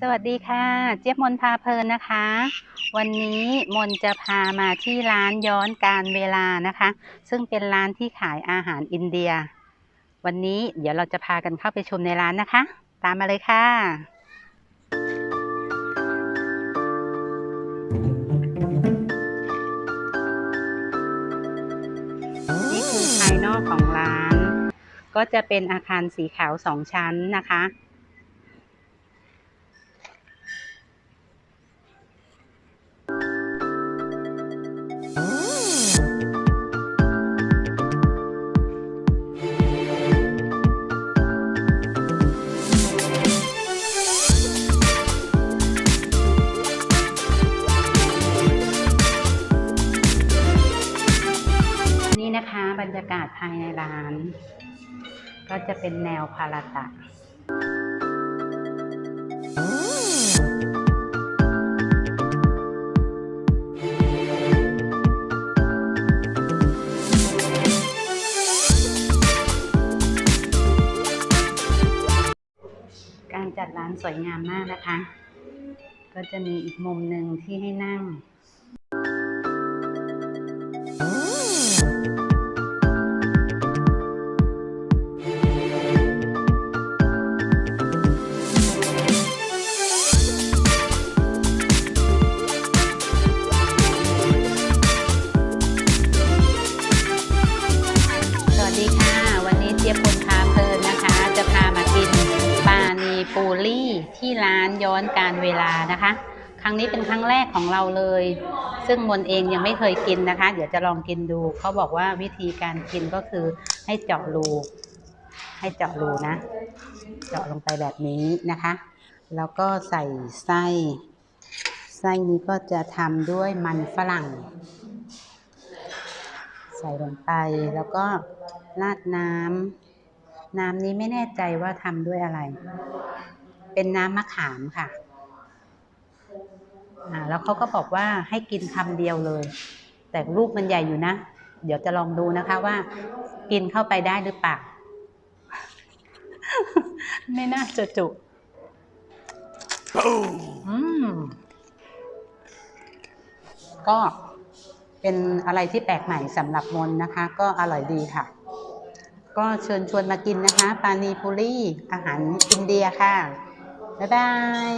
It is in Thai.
สวัสดีค่ะ เจี๊ยบมนพาเพลินนะคะ วันนี้มนจะพามาที่ร้านย้อนการเวลานะคะ ซึ่งเป็นร้านที่ขายอาหารอินเดีย วันนี้เดี๋ยวเราจะพากันเข้าไปชมในร้านนะคะ ตามมาเลยค่ะนี่คือภายนอกของร้าน ก็จะเป็นอาคารสีขาวสองชั้นนะคะ นะคะบรรยากาศภายในร้าน ก็จะเป็นแนวพาราตะการจัดร้านสวยงามมากนะคะ ก็จะมีอีกมุมหนึ่งที่ให้นั่ง ปูรี่ที่ร้านย้อนการเวลานะคะ ครั้งนี้เป็นครั้งแรกของเราเลย ซึ่งมนเองยังไม่เคยกินนะคะ เดี๋ยวจะลองกินดู เขาบอกว่าวิธีการกินก็คือให้เจาะรู ให้เจาะรูนะ เจาะลงไปแบบนี้นะคะ แล้วก็ใส่ไส้ ไส้นี้ก็จะทำด้วยมันฝรั่ง ใส่ลงไปแล้วก็ราดน้ำน้ำนี้ไม่แน่ใจว่าทำด้วยอะไร เป็นน้ำมะขามค่ะอ่าแล้วเขาก็บอกว่าให้กินคำเดียวเลย แต่ลูกมันใหญ่อยู่นะ เดี๋ยวจะลองดูนะคะว่า กินเข้าไปได้หรือเปล่า ไม่น่าจะจุก็เป็นอะไรที่แปลกใหม่สำหรับมนนะคะ ก็อร่อยดีค่ะ ก็เชิญชวนมากินนะคะ ปานีปุรีอาหารอินเดียค่ะ บ๊ายบาย